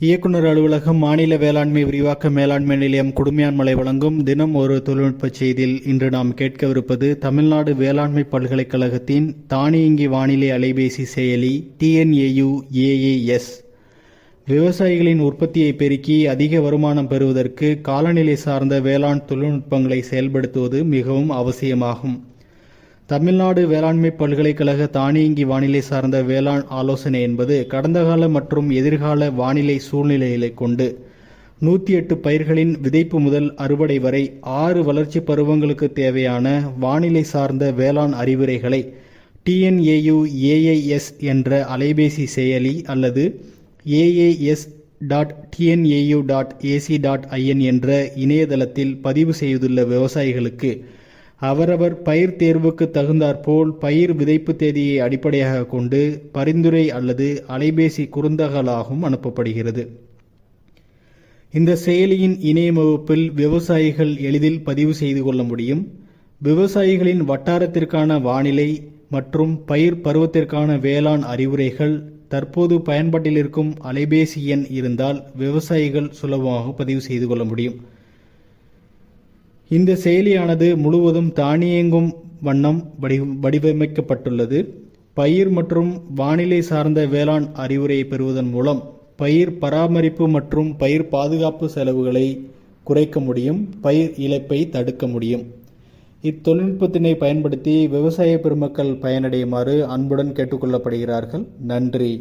இயக்குனர் அலுவலகம் மாநில வேளாண்மை விரிவாக்க மேலாண்மை நிலையம் குடுமையான்மலை வழங்கும் தினம் ஒரு தொழில்நுட்ப செய்தியில் இன்று நாம் கேட்கவிருப்பது தமிழ்நாடு வேளாண்மை பல்கலைக்கழகத்தின் தானியங்கி வானிலை அலைபேசி செயலி டிஎன்ஏயு ஏஏஎஸ் விவசாயிகளின் உற்பத்தியை பெருக்கி அதிக வருமானம் பெறுவதற்கு காலநிலை சார்ந்த வேளாண் தொழில்நுட்பங்களை செயல்படுத்துவது மிகவும் அவசியமாகும். தமிழ்நாடு வேளாண்மை பல்கலைக்கழக தானியங்கி வானிலை சார்ந்த வேளாண் ஆலோசனை என்பது கடந்த கால மற்றும் எதிர்கால வானிலை சூழ்நிலைகளை கொண்டு நூற்றி எட்டு பயிர்களின் விதைப்பு முதல் அறுவடை வரை ஆறு வளர்ச்சி பருவங்களுக்கு தேவையான வானிலை சார்ந்த வேளாண் அறிவுரைகளை டிஎன்ஏயு ஏஐஎஸ் என்ற அலைபேசி செயலி அல்லது AAS dot TNAU dot AC dot IN என்ற இணையதளத்தில் பதிவு செய்துள்ள விவசாயிகளுக்கு அவரவர் பயிர் தேர்வுக்கு தகுந்தாற்போல் பயிர் விதைப்பு தேதியை அடிப்படையாக கொண்டு பரிந்துரை அல்லது அலைபேசி குறுந்தகலாகவும் அனுப்பப்படுகிறது. இந்த செயலியின் இணைய வகுப்பில் விவசாயிகள் எளிதில் பதிவு செய்து கொள்ள முடியும். விவசாயிகளின் வட்டாரத்திற்கான வானிலை மற்றும் பயிர் பருவத்திற்கான வேளாண் அறிவுரைகள் தற்போது பயன்பாட்டில் இருக்கும் அலைபேசி எண் இருந்தால் விவசாயிகள் சுலபமாக பதிவு செய்து கொள்ள முடியும். இந்த செயலியானது முழுவதும் தானியங்கும் வண்ணம் வடி வடிவமைக்கப்பட்டுள்ளது. பயிர் மற்றும் வானிலை சார்ந்த வேளாண் அறிவுரையை பெறுவதன் மூலம் பயிர் பராமரிப்பு மற்றும் பயிர் பாதுகாப்பு செலவுகளை குறைக்க முடியும் பயிர் இழப்பை தடுக்க முடியும். இத்தொழில்நுட்பத்தினை பயன்படுத்தி விவசாய பெருமக்கள் பயனடையுமாறு அன்புடன் கேட்டுக்கொள்ளப்படுகிறார்கள். நன்றி.